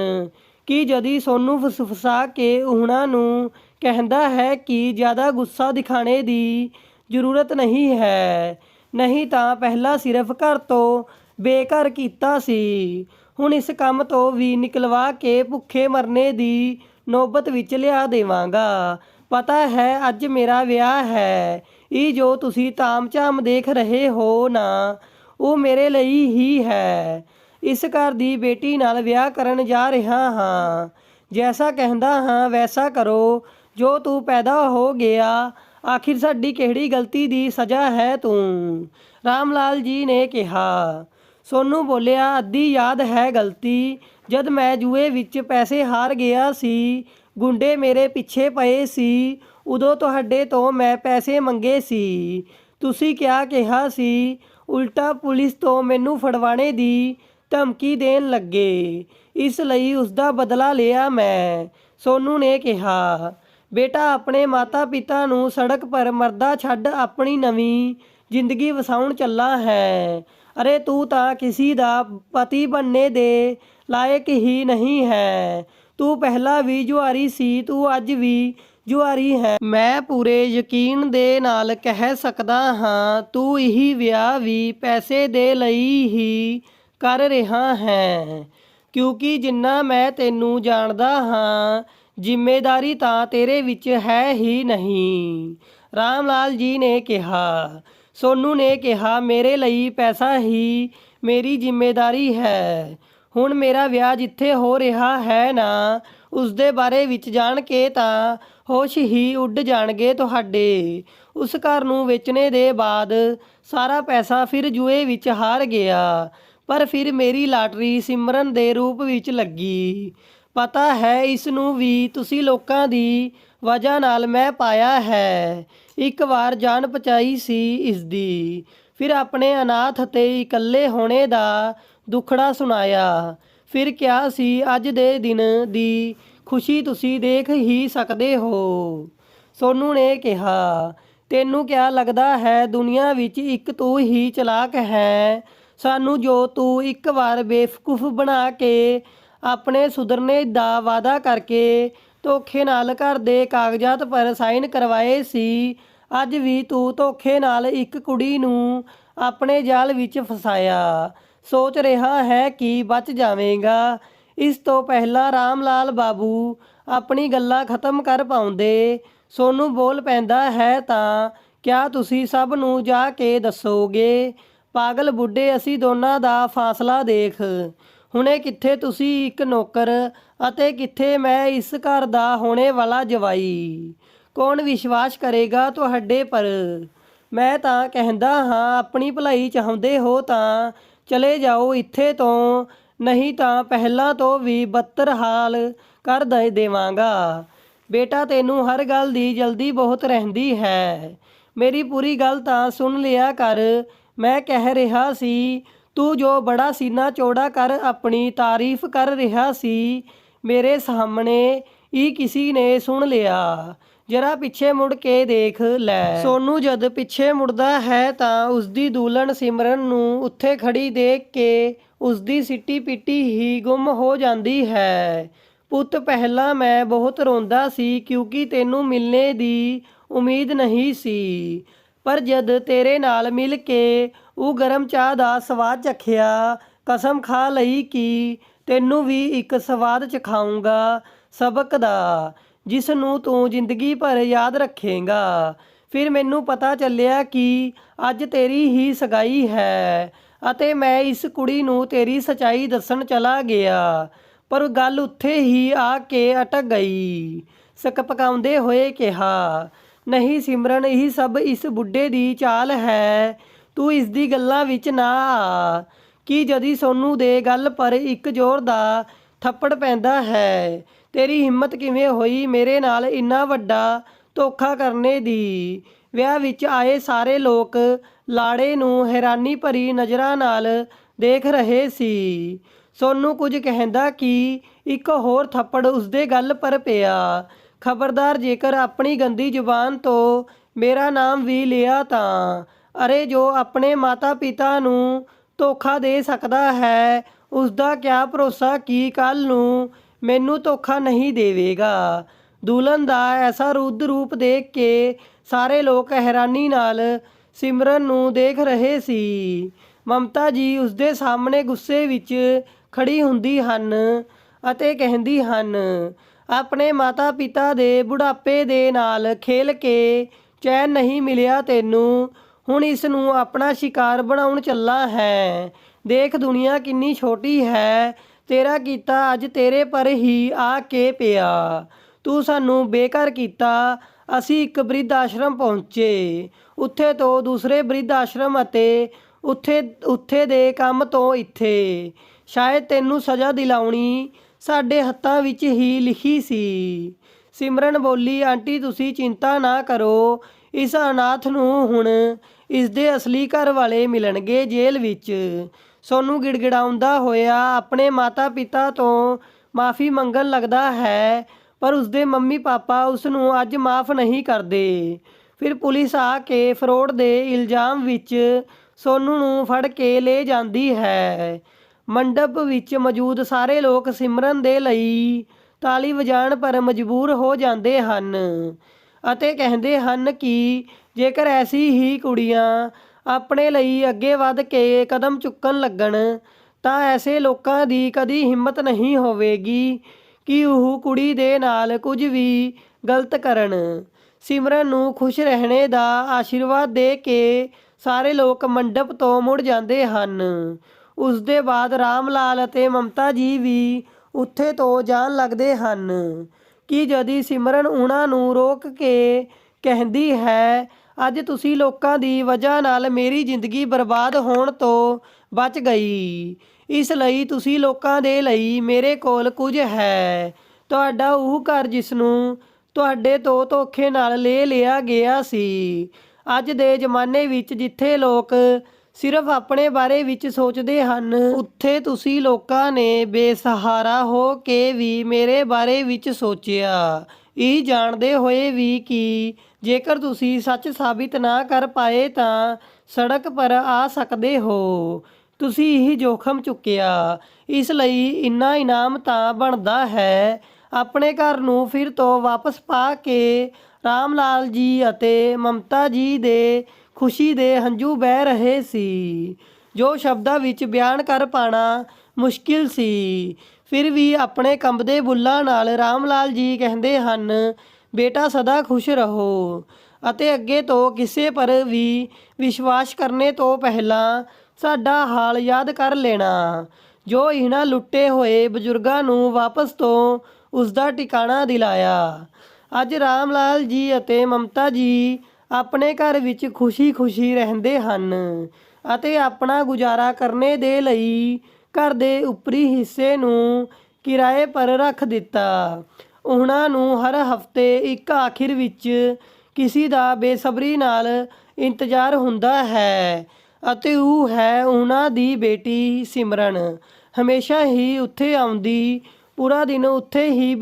ਕਿ ਜਦੀ ਸੋਨੂ ਫਸਫਸਾ ਕੇ ਉਹਨਾਂ ਨੂੰ ਕਹਿੰਦਾ ਹੈ ਕਿ ਜ਼ਿਆਦਾ ਗੁੱਸਾ ਦਿਖਾਣੇ ਦੀ ਜ਼ਰੂਰਤ ਨਹੀਂ ਹੈ। ਨਹੀਂ ਤਾਂ ਪਹਿਲਾਂ ਸਿਰਫ ਘਰ ਤੋਂ ਬੇਘਰ ਕੀਤਾ ਸੀ। ਹੁਣ ਇਸ ਕੰਮ ਤੋਂ ਵੀ ਨਿਕਲਵਾ ਕੇ ਭੁੱਖੇ ਮਰਨੇ ਦੀ ਨੌਬਤ ਵਿੱਚ ਲਿਆ ਦੇਵਾਂਗਾ। ਪਤਾ ਹੈ ਅੱਜ ਮੇਰਾ ਵਿਆਹ ਹੈ। ਇਹ ਜੋ ਤੁਸੀਂ ਤਾਮਝਾਮ ਦੇਖ ਰਹੇ ਹੋ ਨਾ, ਉਹ ਮੇਰੇ ਲਈ ਹੀ ਹੈ। ਇਸ ਘਰ ਦੀ ਬੇਟੀ ਨਾਲ ਵਿਆਹ ਕਰਨ ਜਾ ਰਿਹਾ ਹਾਂ। ਜੈਸਾ ਕਹਿੰਦਾ ਹਾਂ, ਵੈਸਾ ਕਰੋ। ਜੋ ਤੂੰ ਪੈਦਾ ਹੋ ਗਿਆ, ਆਖਿਰ ਸਾਡੀ ਕਿਹੜੀ ਗਲਤੀ ਦੀ ਸਜ਼ਾ ਹੈ ਤੂੰ? ਰਾਮ ਲਾਲ ਜੀ ਨੇ ਕਿਹਾ, ਸੋਨੂ ਬੋਲਿਆ, ਅੱਧੀ ਯਾਦ ਹੈ ਗਲਤੀ। ਜਦ ਮੈਂ ਜੂਏ ਵਿੱਚ ਪੈਸੇ ਹਾਰ ਗਿਆ ਸੀ, ਗੁੰਡੇ ਮੇਰੇ ਪਿੱਛੇ ਪਏ ਸੀ, ਉਦੋਂ ਤੁਹਾਡੇ ਤੋਂ ਮੈਂ ਪੈਸੇ ਮੰਗੇ ਸੀ। ਤੁਸੀਂ ਕਿਆ ਕਿਹਾ ਸੀ? ਉਲਟਾ ਪੁਲਿਸ ਤੋਂ ਮੈਨੂੰ ਫੜਵਾਣੇ ਦੀ ਧਮਕੀ ਦੇਣ ਲੱਗੇ। ਇਸ ਲਈ ਉਸ ਦਾ ਬਦਲਾ ਲਿਆ ਮੈਂ, ਸੋਨੂ ਨੇ ਕਿਹਾ। ਬੇਟਾ, ਆਪਣੇ ਮਾਤਾ ਪਿਤਾ ਨੂੰ ਸੜਕ ਪਰ ਮਰਦਾ ਛੱਡ ਆਪਣੀ ਨਵੀਂ ਜ਼ਿੰਦਗੀ ਵਸਾਉਣ ਚੱਲਾ ਹੈ। ਅਰੇ ਤੂੰ ਤਾਂ ਕਿਸੇ ਦਾ ਪਤੀ ਬਣਨੇ ਦੇ ਲਾਇਕ ਹੀ ਨਹੀਂ ਹੈ। ਤੂੰ ਪਹਿਲਾਂ ਵੀ ਜੁਆਰੀ ਸੀ, ਤੂੰ ਅੱਜ ਵੀ ਜੁਆਰੀ ਹੈ। ਮੈਂ ਪੂਰੇ ਯਕੀਨ ਦੇ ਨਾਲ ਕਹਿ ਸਕਦਾ ਹਾਂ, ਤੂੰ ਇਹੀ ਵਿਆਹ ਵੀ ਪੈਸੇ ਦੇ ਲਈ ਹੀ ਕਰ ਰਿਹਾ ਹੈ। ਕਿਉਂਕਿ ਜਿੰਨਾ ਮੈਂ ਤੈਨੂੰ ਜਾਣਦਾ ਹਾਂ ਜ਼ਿੰਮੇਵਾਰੀ ਤਾਂ ਤੇਰੇ ਵਿੱਚ ਹੈ ਹੀ ਨਹੀਂ। ਰਾਮ ਲਾਲ ਜੀ ਨੇ ਕਿਹਾ, ਸੋਨੂ ਨੇ ਕਿਹਾ, ਮੇਰੇ ਲਈ ਪੈਸਾ ਹੀ ਮੇਰੀ ਜ਼ਿੰਮੇਵਾਰੀ ਹੈ। ਹੁਣ ਮੇਰਾ ਵਿਆਹ ਜਿੱਥੇ ਹੋ ਰਿਹਾ ਹੈ ਨਾ ਉਸ ਦੇ ਬਾਰੇ ਵਿੱਚ ਜਾਣ ਕੇ ਤਾਂ ਹੋਸ਼ ਹੀ ਉੱਡ ਜਾਣਗੇ ਤੁਹਾਡੇ। ਉਸ ਘਰ ਨੂੰ ਵੇਚਣੇ ਦੇ ਬਾਅਦ ਸਾਰਾ ਪੈਸਾ ਫਿਰ ਜੂਏ ਵਿੱਚ ਹਾਰ ਗਿਆ। ਪਰ ਫਿਰ ਮੇਰੀ ਲਾਟਰੀ ਸਿਮਰਨ ਦੇ ਰੂਪ ਵਿੱਚ ਲੱਗੀ। ਪਤਾ ਹੈ ਇਸ ਨੂੰ ਵੀ ਤੁਸੀਂ ਲੋਕਾਂ ਦੀ ਵਜ੍ਹਾ ਨਾਲ ਮੈਂ ਪਾਇਆ ਹੈ। ਇੱਕ ਵਾਰ ਜਾਨ ਬਚਾਈ ਸੀ ਇਸ ਦੀ ਫਿਰ ਆਪਣੇ ਅਨਾਥ ਅਤੇ ਇਕੱਲੇ ਹੋਣੇ ਦਾ ਦੁੱਖੜਾ ਸੁਣਾਇਆ। ਫਿਰ ਕਿਹਾ ਸੀ, ਅੱਜ ਦੇ ਦਿਨ ਦੀ ਖੁਸ਼ੀ ਤੁਸੀਂ ਦੇਖ ਹੀ ਸਕਦੇ ਹੋ। ਸੋਨੂ ਨੇ ਕਿਹਾ, ਤੈਨੂੰ ਕਿਆ ਲੱਗਦਾ ਹੈ, ਦੁਨੀਆ ਵਿੱਚ ਇੱਕ ਤੂੰ ਹੀ ਚਲਾਕ ਹੈ। ਸਾਨੂੰ ਜੋ ਤੂੰ ਇੱਕ ਵਾਰ ਬੇਵਕੂਫ ਬਣਾ ਕੇ ਆਪਣੇ ਸੁਧਰਨੇ ਦਾ ਵਾਅਦਾ ਕਰਕੇ ਧੋਖੇ ਨਾਲ ਘਰ ਦੇ ਕਾਗਜ਼ਾਤ ਪਰ ਸਾਈਨ ਕਰਵਾਏ ਸੀ, ਅੱਜ ਵੀ ਤੂੰ ਧੋਖੇ ਨਾਲ ਇੱਕ ਕੁੜੀ ਨੂੰ ਆਪਣੇ ਜਾਲ ਵਿੱਚ ਫਸਾਇਆ। ਸੋਚ ਰਿਹਾ ਹੈ ਕਿ ਬਚ ਜਾਵੇਂਗਾ। ਇਸ ਤੋਂ ਪਹਿਲਾਂ ਰਾਮ ਲਾਲ ਬਾਬੂ ਆਪਣੀ ਗੱਲਾਂ ਖਤਮ ਕਰ ਪਾਉਂਦੇ। ਸੋਨੂੰ ਬੋਲ ਪੈਂਦਾ ਹੈ ਤਾਂ, ਕਿਆ ਤੁਸੀਂ ਸਭ ਨੂੰ ਜਾ ਕੇ ਦੱਸੋਗੇ? ਪਾਗਲ ਬੁੱਢੇ ਅਸੀਂ ਦੋਨਾਂ ਦਾ ਫਾਸਲਾ ਦੇਖ। ਹੁਣੇ ਕਿੱਥੇ ਤੁਸੀਂ ਇੱਕ ਨੌਕਰ ਅਤੇ ਕਿੱਥੇ ਮੈਂ ਇਸ ਘਰ ਦਾ ਹੋਣੇ ਵਾਲਾ ਜਵਾਈ। ਕੌਣ ਵਿਸ਼ਵਾਸ ਕਰੇਗਾ ਤੁਹਾਡੇ ਪਰ? ਮੈਂ ਤਾਂ ਕਹਿੰਦਾ ਹਾਂ, ਆਪਣੀ ਭਲਾਈ ਚਾਹੁੰਦੇ ਹੋ ਤਾਂ ਚਲੇ ਜਾਓ ਇੱਥੇ ਤੋਂ, ਨਹੀਂ ਤਾਂ ਪਹਿਲਾਂ ਤੋਂ ਵੀ ਬੱਤਰ ਹਾਲ ਕਰ ਦੇ ਦੇਵਾਂਗਾ। ਬੇਟਾ, ਤੈਨੂੰ ਹਰ ਗੱਲ ਦੀ ਜਲਦੀ ਬਹੁਤ ਰਹਿੰਦੀ ਹੈ। ਮੇਰੀ ਪੂਰੀ ਗੱਲ ਤਾਂ ਸੁਣ ਲਿਆ ਕਰ ਮੈਂ ਕਹਿ ਰਿਹਾ ਸੀ, ਤੂੰ ਜੋ ਬੜਾ ਸੀਨਾ ਚੌੜਾ ਕਰ, ਆਪਣੀ ਤਾਰੀਫ ਕਰ ਰਿਹਾ ਸੀ। ਮੇਰੇ ਸਾਹਮਣੇ ਹੀ ਕਿਸੇ ਨੇ ਸੁਣ ਲਿਆ। ਜਰਾ ਪਿੱਛੇ ਮੁੜ ਕੇ ਦੇਖ ਲੈ। ਸੋਨੂੰ ਜਦ ਪਿੱਛੇ ਮੁੜਦਾ ਹੈ ਤਾਂ ਉਸਦੀ ਦੁਲਹਨ ਸਿਮਰਨ ਨੂੰ ਉੱਥੇ ਖੜੀ ਦੇਖ ਕੇ ਉਸਦੀ ਸਿੱਟੀ ਪਿੱਟੀ ਹੀ ਗੁੰਮ ਹੋ ਜਾਂਦੀ ਹੈ। ਪੁੱਤ, ਪਹਿਲਾਂ ਮੈਂ ਬਹੁਤ ਰੋਂਦਾ ਸੀ ਕਿਉਂਕਿ ਤੈਨੂੰ ਮਿਲਣੇ ਦੀ ਉਮੀਦ ਨਹੀਂ ਸੀ। ਪਰ ਜਦ ਤੇਰੇ ਨਾਲ ਮਿਲ ਕੇ ਉਹ ਗਰਮ ਚਾਹ ਦਾ ਸਵਾਦ ਚਖਿਆ, ਕਸਮ ਖਾ ਲਈ ਕਿ, ਤੈਨੂੰ ਵੀ ਇੱਕ ਸਵਾਦ ਚਖਾਊਂਗਾ ਸਬਕ ਦਾ ਜਿਸ ਨੂੰ ਤੂੰ ਜ਼ਿੰਦਗੀ ਭਰ ਯਾਦ ਰੱਖੇਂਗਾ। ਫਿਰ ਮੈਨੂੰ ਪਤਾ ਚੱਲਿਆ ਕਿ ਅੱਜ ਤੇਰੀ ਹੀ ਸਗਾਈ ਹੈ ਅਤੇ ਮੈਂ ਇਸ ਕੁੜੀ ਨੂੰ ਤੇਰੀ ਸਚਾਈ ਦੱਸਣ ਚਲਾ ਗਿਆ, ਪਰ ਗੱਲ ਉੱਥੇ ਹੀ ਆ ਕੇ ਅਟਕ ਗਈ। ਸਕ ਪਕਾਉਂਦੇ ਹੋਏ ਕਿਹਾ ਨਹੀਂ ਸਿਮਰਨ, ਇਹ ਸਭ ਇਸ ਬੁੱਢੇ ਦੀ ਚਾਲ ਹੈ। ਤੂੰ ਇਸ ਦੀ ਗੱਲਾਂ ਵਿੱਚ ਨਾ ਆ। ਕਿ ਜਦੀ ਸੋਨੂ ਦੇ ਗੱਲ ਪਰ ਇੱਕ ਜ਼ੋਰ ਦਾ ਥੱਪੜ ਪੈਂਦਾ ਹੈ। ਤੇਰੀ ਹਿੰਮਤ ਕਿਵੇਂ ਹੋਈ? ਮੇਰੇ ਨਾਲ ਇੰਨਾ ਵੱਡਾ ਧੋਖਾ ਕਰਨੇ ਦੀ। ਵਿਆਹ ਵਿੱਚ ਆਏ ਸਾਰੇ ਲੋਕ ਲਾੜੇ ਨੂੰ ਹੈਰਾਨੀ ਭਰੀ ਨਜ਼ਰਾਂ ਨਾਲ ਦੇਖ ਰਹੇ ਸੀ। ਸੋਨੂੰ ਕੁਝ ਕਹਿੰਦਾ ਕਿ ਇੱਕ ਹੋਰ ਥੱਪੜ ਉਸਦੇ ਗੱਲ ਪਰ ਪਿਆ। ਖਬਰਦਾਰ, ਜੇਕਰ ਆਪਣੀ ਗੰਦੀ ਜ਼ੁਬਾਨ ਤੋਂ ਮੇਰਾ ਨਾਮ ਵੀ ਲਿਆ ਤਾਂ, ਅਰੇ ਜੋ ਆਪਣੇ ਮਾਤਾ ਪਿਤਾ ਨੂੰ ਧੋਖਾ ਦੇ ਸਕਦਾ ਹੈ ਉਸ ਦਾ ਕਿਆ ਭਰੋਸਾ ਕਿ ਕੱਲ ਨੂੰ ਮੈਨੂੰ ਧੋਖਾ ਨਹੀਂ ਦੇਵੇਗਾ? ਦੁਲਹਨ ਦਾ ਐਸਾ ਰੁੱਧ ਰੂਪ ਦੇਖ ਕੇ ਸਾਰੇ ਲੋਕ ਹੈਰਾਨੀ ਨਾਲ ਸਿਮਰਨ ਨੂੰ ਦੇਖ ਰਹੇ ਸੀ। ਮਮਤਾ ਜੀ ਉਸਦੇ ਸਾਹਮਣੇ ਗੁੱਸੇ ਵਿੱਚ ਖੜੀ ਹੁੰਦੀ ਹਨ ਅਤੇ ਕਹਿੰਦੀ ਹਨ ਆਪਣੇ ਮਾਤਾ ਪਿਤਾ ਦੇ ਬੁਢਾਪੇ ਦੇ ਨਾਲ ਖੇਲ ਕੇ ਚੈਨ ਨਹੀਂ ਮਿਲਿਆ ਤੈਨੂੰ। ਹੁਣ ਇਸ ਨੂੰ ਆਪਣਾ ਸ਼ਿਕਾਰ ਬਣਾਉਣ ਚੱਲਾ ਹੈ। ਦੇਖ ਦੁਨੀਆ ਕਿੰਨੀ ਛੋਟੀ ਹੈ। ਤੇਰਾ ਕੀਤਾ ਅੱਜ ਤੇਰੇ ਪਰ ਹੀ ਆ ਕੇ ਪਿਆ। ਤੂੰ ਸਾਨੂੰ ਬੇਕਾਰ ਕੀਤਾ। ਅਸੀਂ ਇੱਕ ਬ੍ਰਿਧ ਆਸ਼ਰਮ ਪਹੁੰਚੇ। ਉੱਥੇ ਤੋਂ ਦੂਸਰੇ ਬ੍ਰਿਧ ਆਸ਼ਰਮ ਅਤੇ ਉੱਥੇ ਉੱਥੇ ਦੇ ਕੰਮ ਤੋਂ ਇੱਥੇ। ਸ਼ਾਇਦ ਤੈਨੂੰ ਸਜ਼ਾ ਦਿਲਾਉਣੀ ਸਾਡੇ ਹੱਥਾਂ ਵਿੱਚ ਹੀ ਲਿਖੀ ਸੀ। ਸਿਮਰਨ ਬੋਲੀ, ਆਂਟੀ, ਤੁਸੀਂ ਚਿੰਤਾ ਨਾ ਕਰੋ। ਇਸ ਅਨਾਥ ਨੂੰ ਹੁਣ ਇਸ ਦੇ ਅਸਲੀ ਘਰ ਵਾਲੇ ਮਿਲਣਗੇ ਜੇਲ੍ਹ ਵਿੱਚ। ਸੋਨੂੰ ਗਿੜਗਿੜਾਉਂਦਾ ਹੋਇਆ ਆਪਣੇ ਮਾਤਾ-ਪਿਤਾ ਤੋਂ ਮਾਫੀ ਮੰਗਣ ਲੱਗਦਾ ਹੈ, ਪਰ ਉਸਦੇ ਮੰਮੀ ਪਾਪਾ ਉਸ ਨੂੰ ਅੱਜ ਮਾਫ ਨਹੀਂ ਕਰਦੇ। ਫਿਰ ਪੁਲਿਸ ਆ ਕੇ ਫਰੋਡ ਦੇ ਇਲਜ਼ਾਮ ਵਿੱਚ ਸੋਨੂੰ ਨੂੰ ਫੜ ਕੇ ਲੈ ਜਾਂਦੀ ਹੈ। ਮੰਡਪ ਵਿੱਚ ਮੌਜੂਦ ਸਾਰੇ ਲੋਕ ਸਿਮਰਨ ਦੇ ਲਈ ਤਾਲੀ ਵਜਾਣ ਪਰ ਮਜਬੂਰ ਹੋ ਜਾਂਦੇ ਹਨ ਅਤੇ ਕਹਿੰਦੇ ਹਨ ਕਿ ਜੇਕਰ ਐਸੀ ਹੀ ਕੁੜੀਆਂ ਆਪਣੇ ਲਈ ਅੱਗੇ ਵੱਧ ਕੇ ਕਦਮ ਚੁੱਕਣ ਲੱਗਣ, ਤਾਂ ਐਸੇ ਲੋਕਾਂ ਦੀ ਕਦੀ ਹਿੰਮਤ ਨਹੀਂ ਹੋਵੇਗੀ ਕਿ ਉਹ ਕੁੜੀ ਦੇ ਨਾਲ ਕੁਝ ਵੀ ਗਲਤ ਕਰਨ। ਸਿਮਰਨ ਨੂੰ ਖੁਸ਼ ਰਹਿਣੇ ਦਾ ਆਸ਼ੀਰਵਾਦ ਦੇ ਕੇ ਸਾਰੇ ਲੋਕ ਮੰਡਪ ਤੋਂ ਮੁੜ ਜਾਂਦੇ ਹਨ। ਉਸ ਦੇ ਬਾਅਦ ਰਾਮ ਲਾਲ ਅਤੇ ਮਮਤਾ ਜੀ ਵੀ ਉੱਥੇ ਤੋਂ ਜਾਣ ਲੱਗਦੇ ਹਨ। ਕਿ ਜਦੀ ਸਿਮਰਨ ਉਹਨਾਂ ਨੂੰ ਰੋਕ ਕੇ ਕਹਿੰਦੀ ਹੈ, ਅੱਜ ਤੁਸੀਂ ਲੋਕਾਂ ਦੀ ਵਜ੍ਹਾ ਨਾਲ ਮੇਰੀ ਜ਼ਿੰਦਗੀ ਬਰਬਾਦ ਹੋਣ ਤੋਂ ਬਚ ਗਈ। ਇਸ ਲਈ ਤੁਸੀਂ ਲੋਕਾਂ ਦੇ ਲਈ ਮੇਰੇ ਕੋਲ ਕੁਝ ਹੈ। ਤੁਹਾਡਾ ਉਹ ਘਰ ਜਿਸ ਨੂੰ ਤੁਹਾਡੇ ਤੋਂ ਧੋਖੇ ਨਾਲ ਲੈ ਲਿਆ ਗਿਆ ਸੀ। ਅੱਜ ਦੇ ਜ਼ਮਾਨੇ ਵਿੱਚ ਜਿੱਥੇ ਲੋਕ ਸਿਰਫ ਆਪਣੇ ਬਾਰੇ ਵਿੱਚ ਸੋਚਦੇ ਹਨ। ਉੱਥੇ ਤੁਸੀਂ ਲੋਕਾਂ ਨੇ ਬੇਸਹਾਰਾ ਹੋ ਕੇ ਵੀ ਮੇਰੇ ਬਾਰੇ ਵਿੱਚ ਸੋਚਿਆ। ਇਹ ਜਾਣਦੇ ਹੋਏ ਵੀ ਕਿ ਜੇਕਰ ਤੁਸੀਂ ਸੱਚ ਸਾਬਿਤ ਨਾ ਕਰ ਪਾਏ ਤਾਂ ਸੜਕ ਪਰ ਆ ਸਕਦੇ ਹੋ। ਤੁਸੀਂ ਇਹ ਜੋਖਮ ਚੁੱਕਿਆ। ਇਸ ਲਈ ਇੰਨਾ ਇਨਾਮ ਤਾਂ ਬਣਦਾ ਹੈ। ਆਪਣੇ ਘਰ ਨੂੰ ਫਿਰ ਤੋਂ ਵਾਪਸ ਪਾ ਕੇ ਰਾਮ ਲਾਲ ਜੀ ਅਤੇ ਮਮਤਾ ਜੀ ਦੇ ਖੁਸ਼ੀ ਦੇ ਹੰਝੂ ਬਹਿ ਰਹੇ ਸੀ। ਜੋ ਸ਼ਬਦਾਂ ਵਿੱਚ ਬਿਆਨ ਕਰ ਪਾਣਾ ਮੁਸ਼ਕਿਲ ਸੀ। ਫਿਰ ਵੀ ਆਪਣੇ ਕੰਬਦੇ ਬੁੱਲਾਂ ਨਾਲ ਰਾਮ ਲਾਲ ਜੀ ਕਹਿੰਦੇ ਹਨ, ਬੇਟਾ, ਸਦਾ ਖੁਸ਼ ਰਹੋ ਅਤੇ ਅੱਗੇ ਤੋਂ ਕਿਸੇ ਪਰ ਵੀ ਵਿਸ਼ਵਾਸ ਕਰਨੇ ਤੋਂ ਪਹਿਲਾਂ ਸਾਡਾ ਹਾਲ ਯਾਦ ਕਰ ਲੈਣਾ। ਜੋ ਇਹਨਾਂ ਲੁੱਟੇ ਹੋਏ ਬਜ਼ੁਰਗਾਂ ਨੂੰ ਵਾਪਸ ਤੋਂ ਉਸ ਦਾ ਟਿਕਾਣਾ ਦਿਲਾਇਆ। ਅੱਜ ਰਾਮ ਲਾਲ ਜੀ ਅਤੇ ਮਮਤਾ ਜੀ ਆਪਣੇ ਘਰ ਵਿੱਚ ਖੁਸ਼ੀ-ਖੁਸ਼ੀ ਰਹਿੰਦੇ ਹਨ ਅਤੇ ਆਪਣਾ ਗੁਜ਼ਾਰਾ ਕਰਨੇ ਦੇ ਲਈ ਘਰ ਦੇ ਉੱਪਰੀ ਹਿੱਸੇ ਨੂੰ ਕਿਰਾਏ ਪਰ ਰੱਖ ਦਿੱਤਾ। ਉਹਨਾਂ ਨੂੰ ਹਰ ਹਫ਼ਤੇ ਇੱਕ ਆਖਿਰ ਵਿੱਚ ਕਿਸੇ ਦਾ ਬੇਸਬਰੀ ਨਾਲ ਇੰਤਜ਼ਾਰ ਹੁੰਦਾ ਹੈ ਅਤੇ ਉਹ ਹੈ ਉਹਨਾਂ ਦੀ ਬੇਟੀ ਸਿਮਰਨ। ਹਮੇਸ਼ਾ ਹੀ ਉੱਥੇ ਆਉਂਦੀ, ਪੂਰਾ ਦਿਨ ਉੱਥੇ ਹੀ